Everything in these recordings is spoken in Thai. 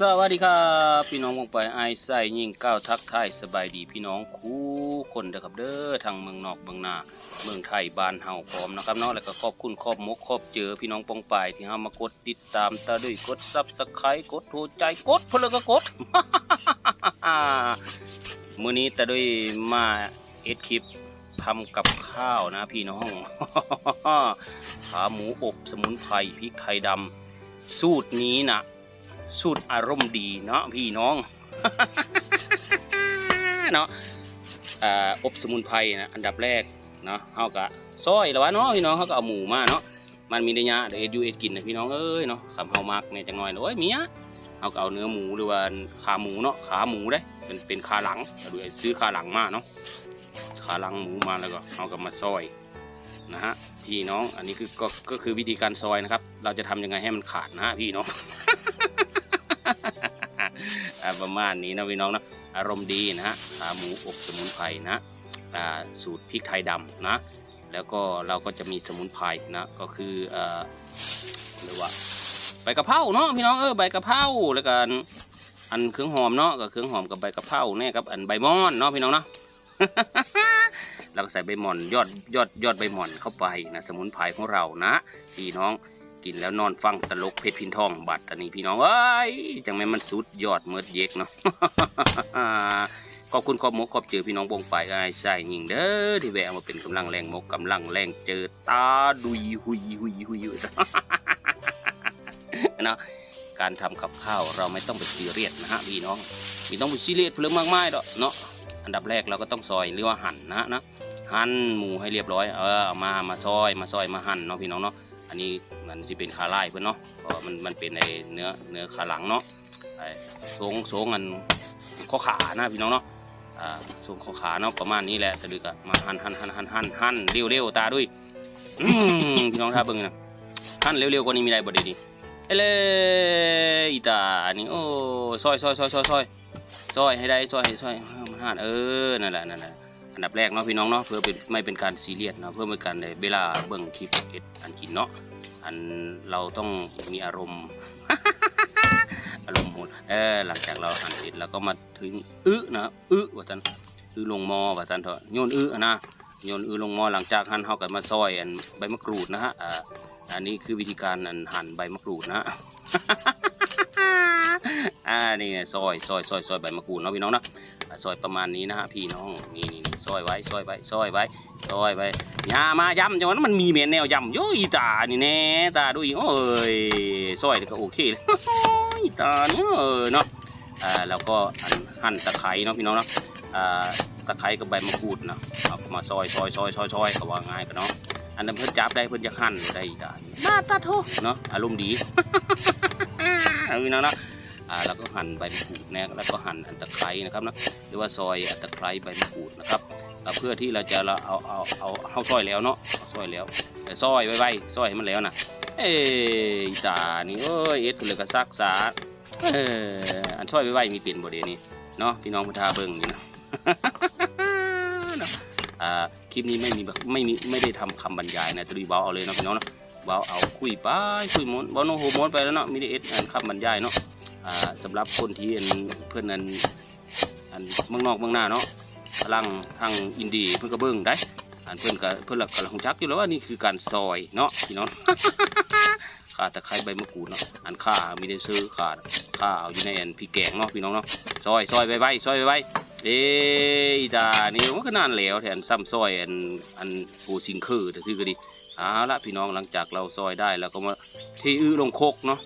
สวัสดีครับพี่น้องวงไปไอไส้ยิ่งก้าวทักทายสบายดีพี่น้องคู่คนเด้อครับเด้อทางเมืองนอกเมืองนาเมืองไทยบ้านเฮาพร้อมนะครับเนาะแล้วก็ขอบคุณขอบมกขอบเจอพี่น้องปองปายที่เฮามากดติดตามตาด้วยกดซับสไครต์กดถูใจกดเพนเลก็กดมื้อนี้ตาด้วยมาเอ็ดคลิปทำกับข้าวนะพี่น้องขาหมูอบสมุนไพรพริกไทยดำสูตรนี้นะ สูตรอารมณ์ดีเนาะพี่น้องเนาะอบสมุนไพรนะอันดับแรกเนาะเฮากะซอยแล้ววะเนาะพี่น้องเฮาก็เอาหมูมาเนาะมันมีได้ยะเดี๋ยวเอ็ดยูเอ็ดกินนะพี่น้องเอ้ยเนาะสำเฮามักเนี่ยจังหน่อยเลยเมียเฮาก็เอาเนื้อหมูหรือว่าขาหมูเนาะขาหมูได้เป็นเป็นขาหลังเอาดูซื้อขาหลังมาเนาะขาหลังหมูมาแล้วก็เฮาก็มาซอยนะฮะพี่น้องอันนี้คือก็ก็คือวิธีการซอยนะครับ เราจะทำยังไงให้มันขาดนะฮะพี่น้อง ประมาณนี้นะพี่น้องนะอารมณ์ดีนะฮะขาหมูอบสมุนไพรนะสูตรพริกไทยดำนะ แล้วก็เราก็จะมีสมุนไพรนะ ก็คือเอ่อหรือว่าใบกะเพราเนาะพี่น้องเออใบกะเพราแล้วกันอันเครื่องหอมเนาะก็เครื่องหอมกับใบกะเพราแน่กับอันใบมอนเนาะพี่น้องเนาะเราก็ใส่ใบมอนยอดยอดยอดใบมอนเข้าไปนะสมุนไพรของเรานะพี่น้อง กินแล้วนอนฟังตลกเพชรพินทองบัตรอันนี้พี่น้องเอ้ยจังแม่มันสุดยอดเมิดเยกเนาะขอบคุณขอบมกขอบเจอพี่น้องวงไปไอ้ใส่ยิงเด้อที่แวะมาเป็นกำลังแรงมกกำลังแรงเจอตาดุยหุยหุยหุยเนาะการทำกับข้าวเราไม่ต้องไปซีเรียสนะฮะพี่น้องไม่ต้องไปซีเรียสเรื่องมากมายดอกเนาะอันดับแรกเราก็ต้องซอยหรือว่าหั่นนะนะหั่นหมูให้เรียบร้อยเออเอามามาซอยมาซอยมาหั่นเนาะพี่น้องเนาะอันนี้ นจะเป็นขาลายเพื่อนเนาะเพราะมันมันเป็นไอเนื้อเนื้อขาหลังเนาะไอ้ทรงทรงอันข้อขานะพี่น้องเนาะอ่าทรงข้อขาเนาะประมาณนี้แหละต่ดึกอะมาหั่นหั่นหั่นหั่นหั่นหันเร็วเร็วตาด้วยพี่น้องท่าเบิ่งนะหั่นเร็วเร็วกว่านี้มีอะไรบ่ดีดีเอ้ยเลยอีตานนี้โอ้ซอยซอยซอยซอยซอยซอยให้ได้ซอยให้ซอยมันหั่นเออนั่นแหละนั่นแหละอันดับแรกเนาะพี่น้องเนาะเพื่อเป็นไม่เป็นการซีเรียสเนาะเพื่อเป็นการในเวลาเบิ่งคลิปเอ็ดอันกินเนาะ อันเราต้องมีอารมณ์ อารมณ์หมดเออหลังจากเราหั่นเสร็จเราก็มาถึงอึนะอึว่าซั่นอึลงมอว่าซั่นเถอะโยนอึนะโยนอึลงมอหลังจากหั่นเฮาก็มาซอยอันใบมะกรูดนะฮะอันนี้คือวิธีการอันหั่นใบมะกรูดนะอ่านี่ซอยซอยซอยซอยใบมะกรูดเนาะพี่น้องนะซอยประมาณนี้นะฮะพี่น้องนี่นี่นี่ซอยไว้ซอยไว้ซอยไว้ซอยไว้ อยามาย้ำจังหวะนั้นมันมีแม่นแนวย้ำโยอีตานี่แน่ตาดูอีกโอ้ยซอยก็โอเคเลยอีตานี่เออเนาะอ่าแล้วก็อันหั่นตะไคร้เนาะพี่น้องเนาะอ่าตะไคร้กับใบมะกรูดเนาะเอาเข้ามาซอยซอยซอยซอยซอยก็ว่าง่ายกันเนาะอันนั้นเพิ่นจับได้เพิ่นจะหั่นได้อีตาหน้าตาโทเนาะอารมณ์ดีเอาพี่น้องเนาะอ่าแล้วก็หั่นใบมะกรูดนะแล้วก็หั่นอันตะไคร้นะครับนะหรือว่าซอยอันตะไคร้ใบมะกรูดนะครับอ่า เพื่อที่เราจะเราเอาเอาเอาเอาซอยแล้วเนาะซอยแล้วซอยไว้ไว้ซอยมันแล้วนะเอ้ยตานี่เอ้ยเอ็ดเลยก็ซักษาเอออันซอยไว้ไว้มีเปลี่ยนบ่เดยวนี้เนาะพี่น้องพุทธาเบิ่งนี่นะอ่าคลิปนี้ไม่มีไม่มีไม่ได้ทำคำบรรยายนะตรีเบาเอาเลยเนาะพี่น้องเนาะเบาเอาคุยไปคุยมนเบาโนโฮมนไปแล้วเนาะมีได้เอ็ดอันคำบรรยายเนาะอ่าสำหรับคนที่อันเพื่อนอันอันเมืองนอกเมืองหน้าเนาะ ลังทางอินดีเพื่อนก็เบิ้งได้อันเพื่อนก็เพื่อนหลักกำลังจักอยู่แล้วว่านี่คือการซอยเนาะพี่น้องข่าตะไคร้ใบมะกรูดเนาะอันข่ามีได้ซื้อข่าข่าเอาอยู่ในอันพริกแกงเนาะพี่น้องเนาะซอยซอยไว้ไว้ซอยไว้ไว้เอ้ยตานี่มันก็นานแล้วแทนซ้ำซอยอันอันปูซิงคือแต่ซื้อก็ดีเอาละพี่น้องหลังจากเราซอยได้แล้วก็มาเที่อื้อลงโคกเนาะ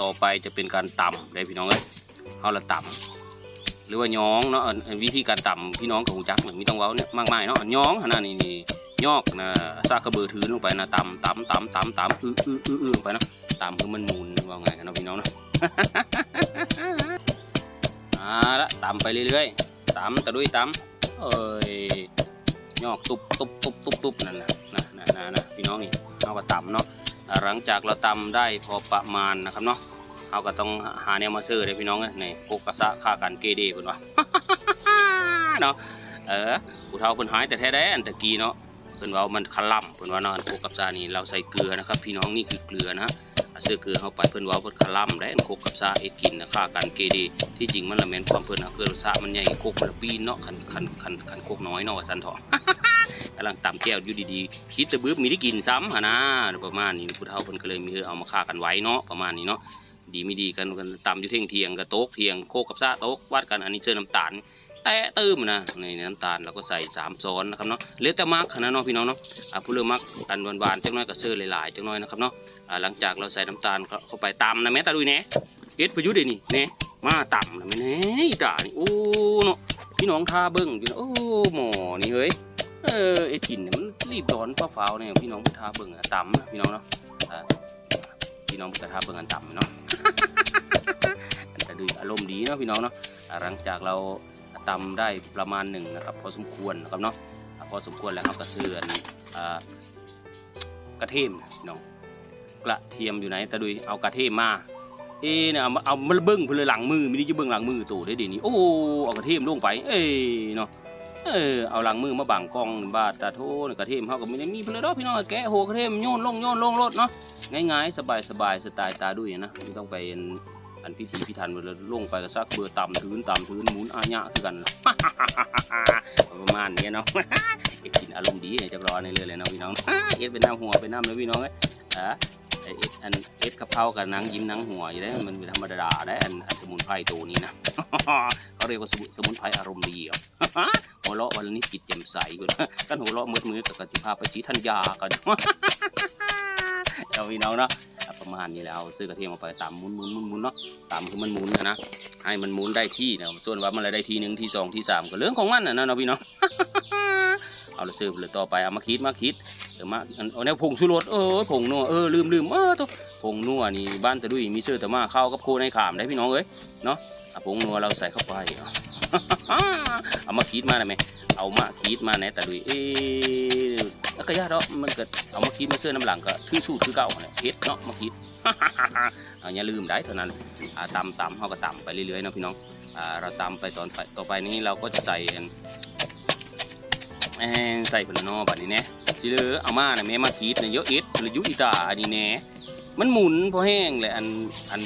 ต่อไปจะเป็นการต่ำได้พี่น้องเอ้ยเอาละต่ำ หรือว่าย้องเนาะวิธีการต่ำพี่น้องกับหูจักหนึ่งมีต้องเว้าเนี่ยมากมายเนาะย้องขนาดนี้นี่ยอกนะซากกระเบือถือลงไปนะต่ำต่ำต่ำต่ำต่ำอื้ออื้ออื้ออื้อลงไปเนาะต่ำคือมันหมุนว่าไงกันเนาะพี่น้องเนาะอ่าละต่ำไปเรื่อยๆต่ำตะดุยต่ำเอ้ยยอกตุบตุบตุบตุบตุบนั่นนะนะนะนะนะพี่น้องนี่เอาก็ต่ำเนาะหลังจากเราต่ำได้พอประมาณนะครับเนาะ เราก็ต้องหาแนวมาซื้อเลยพี่น้องเนี่โกกระสะค่ากันเกเดเพิ่นว่าเนาะเออผู้เฒ่าเพิ่นหายแต่แท้แด้อันตะกี้เนาะเพิ่นว่ามันคล่ำเพิ่นว่าเนาะอันโกกับซานี่เราใส่เกลือนะครับ พี่น้องนี่คือเกลือนะฮะอะซื้อคือเข้าไปเพิ่นว้าเพิ่นคลำได้อันโคกกับซาเอ็ดกินนะค่ากันเกดี ที่จริงมันละแม่นความเพิ่นหาเกิดซามันใหญ่โคกมันละปีนเนาะคันคันคันคันโคกน้อยเนาะว่าซั่นเถาะกำลังตำแก้วอยู่ดีๆคิดแตะบึ้บมีได้กินซ้ำหนนะประมาณนี้ผู้เฒ่าเพิ่นก็เลยมีเออเอามาฆ่ากันไว้เนาะประมาณนี้เนาะ ดีไม่ดีกันกันตำอยู่เที่ยงเทียงกับโต๊ะเทียงโคกกับซาโต๊ะวัดกันอันนี้เจอน้ำตาลแตะตื้มนะในน้ำตาลเราก็ใส่สามช้อนนะครับเนาะเหลือแต่มักขนาดเนาะพี่น้องเนาะอ่าผู้เลือกมักอันหวานๆจังน้อยก็เสื้อหลายๆจังน้อยนะครับเนาะอ่าหลังจากเราใส่น้ำตาลเข้าไปตำนะแม่ตาดุยแหน่เอ็ดประยุทธ์เดี๋ยวนี่แหน่มาตำนะแม่แหน่อีตานี่โอ้เนาะพี่น้องทาเบิ้งอยู่นะโอ้หมอนี่เฮ้ยเออไอ้กินเนี่ยมันรีบร้อนฟ้าวๆเนี่ยพี่น้องทาเบิ้งอะตำนะพี่น้องเนาะ พี่น้องก็ทาเบิ้งอันตำเนาะอันตาดุยอารมณ์ดีเนาะพี่น้องเนาะหลังจากเราตำได้ประมาณหนึ่งนะครับพอสมควรนะครับเนาะพอสมควรแล้วเราก็ซื้ออันกระเทียมน้องกระเทียมอยู่ไหนตะดุยเอากระเทียมมาเอ๊เนี่ยเอามาเอามาเบิ้งเพื่อหลังมือม่ได้จะเบิ้งหลังมือตู่ได้ดีนี่โอ้เอากระเทียมลงไป เอ้เนาะ เออเอาหลังมือมาบังกล้องบาดตาโทกระเทียมเขาก็ไม่ได้มีเพนเลยเนาะพี่น้องแกะโหกระเทียมโยนลงโยนลงรถเนาะง่ายๆสบายสบายๆสไตล์ตาดุยนะไม่ต้องไปอันพิธีพิธันเวลาลงไปก็ซักเบอร์ต่ำทื้นต่ำทื้นหมุนอาญะคือกันประมาณนี้เนาะเอ็ดกินอารมณ์ดีจะรอในเรือเลยนะพี่น้องเอ็ดเป็นน้ำหัวเป็นน้ำเลยพี่น้องเอ้ยอะไอ้เอ็ดอันเอ็ดกะเพรากับนางยิ้มนางหัวอยู่ได้มันเป็นธรรมดาได้อันสมุนไพรตัวนี้นะเขาเรียกว่าสมุนสมุนไพรอารมณ์ดีอะ หัวเราะวันนี้จิตแจ่มใสกันกันหัวเราะมืดมือกับกติภาพไปจีทัญญากันเอาพี่น้องเนาะประมาณนี้แล้วซื้อกระเทียมมาไปตามหมุนหมุนหมุนหมุนเนาะตามคือมันหมุนนะนะให้มันหมุนได้ที่นะส่วนว่ามันอะไรได้ที่หนึ่งที่สองที่สามก็เรื่องของมันนะนะเนาะพี่เนาะเอาละซื้อเลยต่อไปเอามาคิดมาคิดเดี๋ยวมาเอาแนวผงชูรสเออผงนัวเออลืมลืมเออตัวผงนัวนี่บ้านตะดุยมีเสื้อแต่มาเข้ากับโคในขามได้พี่น้องเอ้ยเนาะอะผงนัวเราใส่เข้าไป เอามาคิดมาได้ไหมเอามาคิดมาไหนตะดุยเอ๊ะแล้วก็ยากเนาะมันเกิดเอามาคิดมาเสื้อน้ำหลังก็ทื่อสูตรคือเก่าเนี่ยเฮ็ดเนาะมาคิดเอาอย่าลืมได้เท่านั้นอ่าตำตำเขาก็ตำไปเรื่อยๆนะพี่น้องเราตำไปตอนไปต่อไปนี้เราก็จะใส่แอนใส่ผลนอบัดนี้แน่สิเลอเอามาเน่ะแม่มาคิดเนี่ยเยอะอ็ดหรือยุอีตาอันนี้แน่มันหมุนพอแห้งเลยอันอัน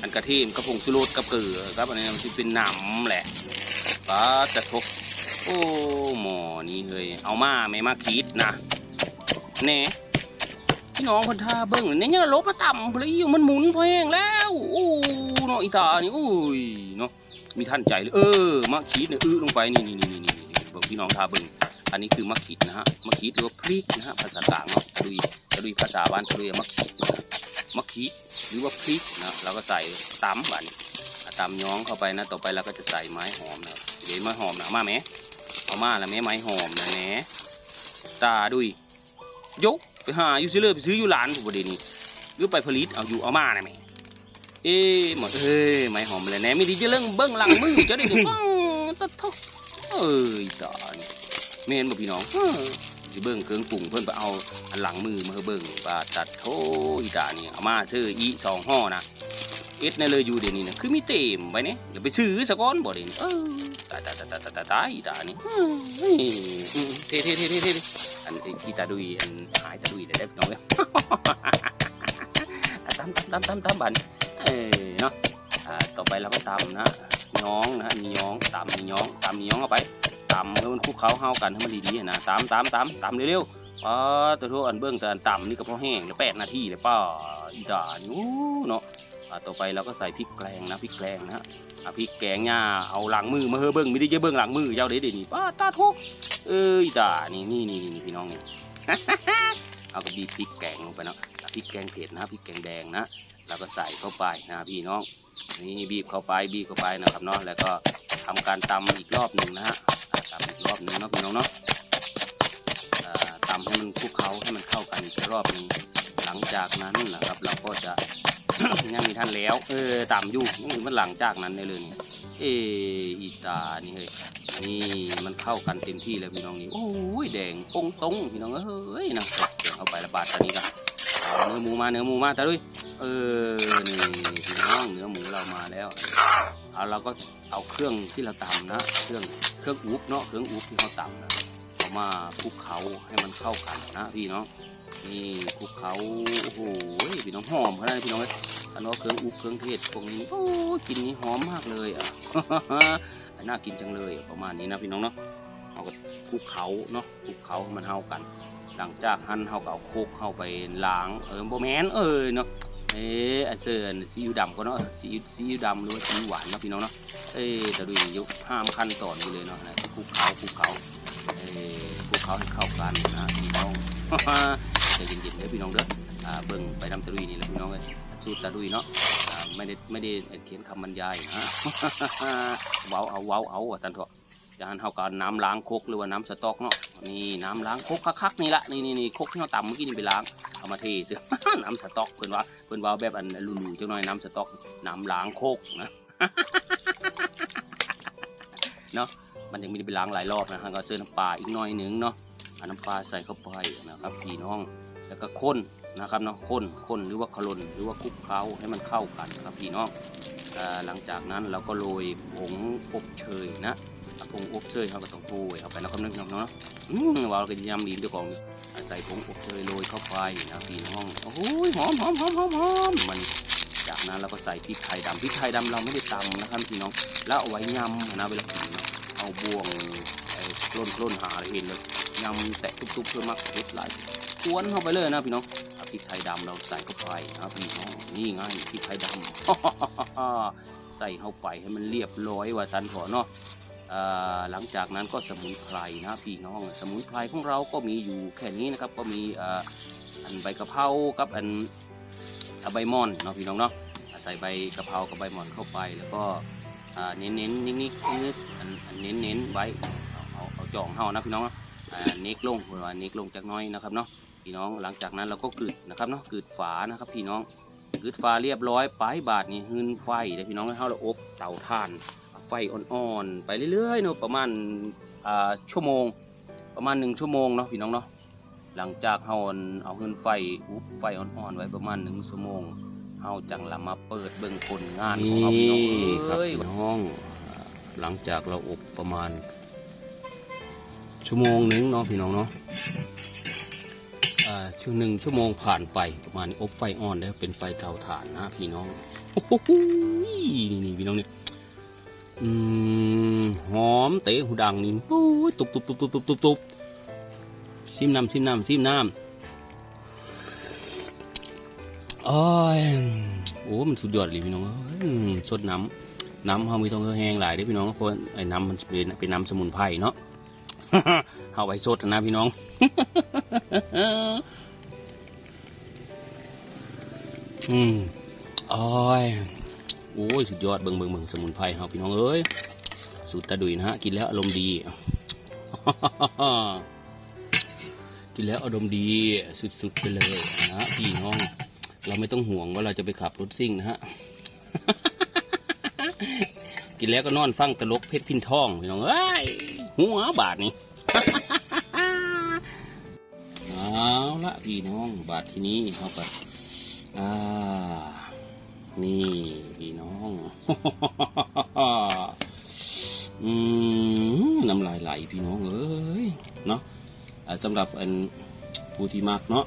อันกระเทียมกระพงชูรสกับเกลือครับอันนี้มันเป็นหนำแหละปลาจะทกโอ้หมอนี่เฮ้ยเอามาแม่มาคิดนะแน่พี่น้องคนท่าเบิ้งเนี่ยยังลบมาต่ำเลยอยู่มันหมุนเพลงแล้วอู้เนาะอีตานี่อุ้ยเนาะมีท่านใจเลยเออมะขีดเนี่ยอื้อลงไปนี่นี่นี่นี่นี่พี่น้องท่าเบิ้งอันนี้คือมะขีดนะฮะมะขีดหรือว่าพริกนะฮะภาษากลางเนาะดุยดุยภาษาบ้านดุยมะขีดนะ มะขีดหรือว่าพริกนะเราก็ใส่ตำบันตำย้องเข้าไปนะ ต่อไปเราก็จะใส่ไม้หอมนะเดี๋ยวไม้หอมนะเอามาไหมเอามาแล้วแม่ไม้หอมนะแหน่ตาดุยยกไปหาอยู่ซื้อเลยไปซื้ออยู่ร้านถูกประเด็นนี้หรือไปผลิตเอาอยู่เอามานะแม่เอ๊ะหมดเอ้ยไม่หอมเลยแหน่ไม่ดีจะเรื่องเบิ้งหลังมือจะได้ถึงปังตัดทกเอ้ยสอนเมนบอกพี่น้องเสิเบิ้งเครื่องปรุงเพิ่นไปเอาอันหลังมือมาเบิ้งปลาตัดโทอีตานี่เอามาซื้ออีสองห่อนะเอ็ดในเลยอยู่เดี๋ยวนี้นะคือมีเต็มไปเนี่ยเดี๋ยวไปซื้อสะก้อนบ่เดี๋ยวนี้เออตายตายตายตายตายตายอีตานี่เฮ้ยอืมเท่เท่เท่เท่เท่อันที่ที่ตาดุยอันหายตาดุยเลยได้พี่น้องเอ้ยตำตำตำตำตำบันเอ้เนาะต่อไปเราก็ตำนะย้องนะนี่ย้องตำนี่ย้องตำนี่ย้องเอาไป ตำให้มันคุกเคล้าเข้ากันให้มันดีๆนะตำตำตำตำเร็วๆอ๋อตัวทั่วอันเบื้องแต่อันต่ำนี่ก็พอแห้งแล้วแปดนาทีเลยป้าอีด่านู้เนาะต่อไปเราก็ใส่พริกแกงนะพริกแกงนะฮะพริกแกงเนี่ยเอาหลังมือมาเฮ้เบิ้งไม่ได้จะเบิ้งหลังมือเจ้าเด็ดเดี๋ยวนี้ป้าตาทุกเอ้ยตานี่นี่นี่นี่พี่น้องเนี่ยเอากระบีบพริกแกงลงไปเนาะพริกแกงเผ็ดนะพริกแกงแดงนะแล้วก็ใส่เข้าไปนะพี่น้องนี่บีบเข้าไปบีบเข้าไปนะครับเนาะแล้วก็ทำการตำอีกรอบหนึ่งนะฮะ ตำอีกรอบหนึ่งเนาะพี่น้องเนาะอ่าตำให้มันคลุกเคล้าให้มันเข้ากันอีกรอบหนึ่งหลังจากนั้นนะครับ เราก็จะยังมีท่านแล้ว เออตำอยู่ยังมันหลังจากนั้นเลยนี่เอออีตานี่เฮ้ยนี่มันเข้ากันเต็มที่เลยพี่น้องนี่โอ้ยแดงปงตงพี่น้องเอ้ยนะเดี๋ยวเข้าไประบาดตอนนี้กันเอาเนื้อหมูมาเนื้อหมูมาตาด้วยเออนี่พี่น้องเนื้อหมูเรามาแล้ว เอาเราก็เอาเครื่องที่เราตำนะ เครื่องเครื่องอุบเนาะเครื่องอุบที่เขาตำนะเอามาคลุกเคล้าให้มันเข้ากันนะพี่เน้องนี่คลุกเขาโอ้โหพี่น้องหอมขนาดนี้พี่น้องเอ้ยอันว่าเครื่องอุบเครื่องเทศพวกนี้โอ้กินนี้หอมมากเลยอะน่ากินจังเลยประมาณนี้นะพี่น้องเนาะเอาก็คลุกเขาเนาะคลุกเขาให้มันเท่ากัน หลังจากหั่นเขาก็เอาโคกเข้าไปล้างเออโบแมนเออเนาะ เอออันเซอร์ซีอิ๊วดำก็เนาะซีอิ๊วซีอิ๊วดำหรือว่าซีอิ๊วหวานเนาะพี่น้องเนาะเออแต่ดูอย่างยุห้ามขั้นตอนนี้เลยเนาะนะคลุกเขาคลุกเขาเออคลุกเขาให้เข้ากันนะพี่น้องใจเย็นๆเด้อพี่น้องเด้ออ่าเบิ่งไปทำตะลุยนี่แหละพี่น้องเอ้ยสูตรตะลุยเนาะไม่ได้ไม่ได้เขียนคำบรรยายนะเว้าเอาเว้าเอาว่าสันเถอะ จานเท่ากับน้ำล้างโคกหรือว่าน้ำสต๊อกเนาะนี่น้ำล้างโคกคักๆนี่ละนี่นี่นี่โคกที่เราตำเมื่อกี้นี่ไปล้างเอามาเทซื้อน้ำสต๊อกเพิ่อนว่าเพิ่อนว่าแบบอันลูๆจังหน่อยน้ำสต๊อกน้ำล้างโคกนะเนาะมันยังไมีไปล้างหลายรอบนะฮะก็เจอน้ำปลาอีกหน่อยหนึ่งเนาะเอาน้ำปลาใส่เข้าไปนะครับพี่น้องแล้วก็ข้นนะครับเนาะข้นข้นหรือว่าขลนหรือว่าคลุกเคล้าให้มันเข้ากันนะครับพี่น้องหลังจากนั้นเราก็โรยผงอบเชยนะ ผงอบเชยเขาก็ต้องโรยเข้าไปแล้วก็นึกเนาะอืมว่าเราก็ยำลิ้นด้วยกองอ่าใส่ผงอบเชยโรยเข้าไปนะพี่น้องโอ้โหหอมหอมหอมหอมหอมมันจากนั้นเราก็ใส่พริกไทยดำพริกไทยดำเราไม่ได้ตำนะครับพี่น้อง แล้วเอาไว้ยำนะเวลากินเอาบ่วงไอ้กล้นล้นหาอะไรเองเลยยำแตะทุบๆเพื่อมักเผ็ดหลกวนเข้าไปเลยนะพี่น้องพริกไทยดำเราใส่เข้าไปนะพี่น้องนี่ไงพริกไทยดำใส่เข้าไปให้มันเรียบร้อยว่าสันขอเนาะ หลังจากนั้นก็สมุนไพรนะพี่น้อง สมุนไพรของเราก็มีอยู่แค่นี้นะครับก็มีอันใบกะเพรากับอันอะใบมอนเนาะพี่น้องเนาะใส่ใบกะเพรากับใบมอนเข้าไปแล้วก็เน้นเน้นๆนิดนิดนิดอันอันเน้นเน้นๆไว้เอาเอาจ่องเฮานะพี่น้องเน็กลงเวลาเน็กลงจากน้อยนะครับเนาะพี่น้องหลังจากนั้นเราก็กึดนะครับเนาะกึดฝานะครับพี่น้องกึดฟ้าเรียบร้อยปลายบาทนี่หืนไฟเด้อพี่น้องให้เราอบเตาถ่าน ไฟอ่อนๆไปเรื่อยๆเนาะประมาณอ่าชั่วโมง ประมาณหนึ่งชั่วโมงเนาะพี่น้องเนาะหลังจากเฮาอันเอาหืนไฟอุบไฟอ่อนๆไว้ประมาณหนึ่งชั่วโมงเฮาจังละมาเปิดเบิ่งผลงานของเราพี่น้องเอ้ยพี่น้องหลังจากเราอบประมาณ ชั่วโมงหนึงเนาะพี่น้องเนาะอ่าชั่วหนึ่งชั่วโมงผ่านไปประมาณนี้อบไฟอ่อนแล้วเป็นไฟเตาถ่านนะพี่น้องโอ้โหนี่นี่พี่น้องนี่ อืมหอมเตะหูดังนี่โอ้ยตุบตุบตุบตุบตุบตุบตุบซิมน้ำซิมน้ำซิมน้ำโอ้ยโอ้มันสุดยอดเลยพี่น้องสดน้ำน้ำเขามีต้องแห้งหลายเด้พี่น้องเพราะไอ้น้ำมันเป็นเป็นน้ำสมุนไพรเนาะเอาไว้สดนะพี่น้องอืมโอ้ย โอ้ยสุดยอดเบิ่งเบิ่งเบิ่งสมุนไพรเฮาพี่น้องเอ้ยสูตรตาดุยนะฮะกินแล้วอารมณ์ดีกินแล้วอารมณ์ดีสุดๆไปเลยนะพี่น้อง เราไม่ต้องห่วงว่าเราจะไปขับรถซิ่งนะฮะกินแล้วก็นอนฟังตลกเพชรพินทองพี่น้องเอ้ยหัวบาทนี่เอาละพี่น้องบาทที่นี้เขาก็อ่า นี่พี่น้องอืมน้ำลายไหลพี่น้องเอ้ยเนาะสำหรับอันผู้ที่มักเนาะ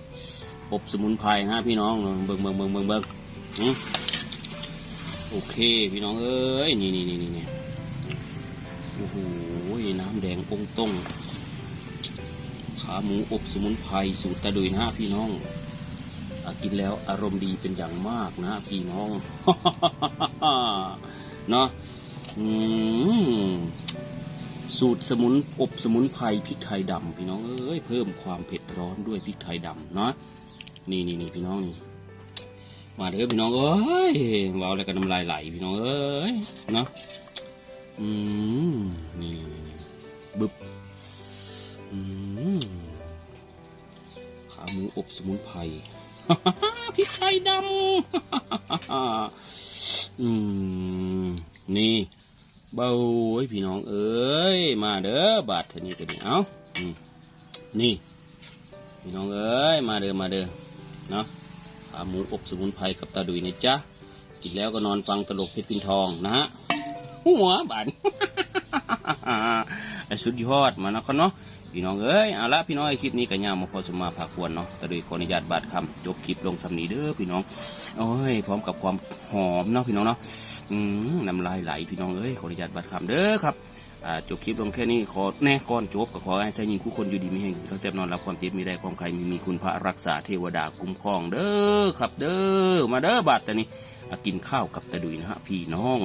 อบสมุนไพรนะพี่น้องเบิ่งเบิ่งเบิ่งเบิ่งเบิ่งโอเคพี่น้องเอ้ยนี่นี่นี่นี่โอ้โหน้ำแดงองตรงขาหมูอบสมุนไพรสูตรตะดุยนะพี่น้อง กินแล้วอารมณ์ดีเป็นอย่างมากนะพี่น้องเนาะสูตรสมุนอบสมุนไพรพริกไทยดำพี่น้องเอ้ยเพิ่มความเผ็ดร้อนด้วยพริกไทยดำเนาะนี่นี่นี่พี่น้องนี่มาเถอะพี่น้องเอ้ยว้าวแล้วก็น้ำลายไหลพี่น้องเอ้ยเนาะอืมนี่บึบอืมขาหมูอบสมุนไพร พริกไทยดำอืมนี่ เบาไว้พี่น้องเอ้ย มาเด้อบาทเทานี้กันนี่เอานี่ พี่น้องเอ้ย มาเด้อมาเด้อเนาะขาหมูอบสมุนไพรกับตาดุยนะจ๊ะกินแล้วก็นอนฟังตลกเพชรพินทองนะฮะหัวบาน สุดยอดมานะครับเนาะพี่น้องเอ้ยเอาละพี่น้องไอ้คลิปนี้ก็ยาวมาพอสมมาพาควรเนาะแต่โดยขออนุญาตบาดคำจบคลิปลงสำนีเด้อพี่น้องโอ้ยพร้อมกับความหอมเนาะพี่น้องเนาะอืมน้ำลายไหลพี่น้องเอ้ยขออนุญาตบาดคำเด้อครับอ่าจบคลิปลงแค่นี้ขอแน่ก่อนจบก็ขอให้ใช้ยิงคู่คนอยู่ดีไม่แห้งทั้งเจ็บนอนรับความเจ็บมีได้ความใครมีมีคุณพระรักษาเทวดาคุ้มครองเด้อครับเด้อมาเด้อบาดแต่นี้อะกินข้าวกับตะดุยนะฮะพี่น้อง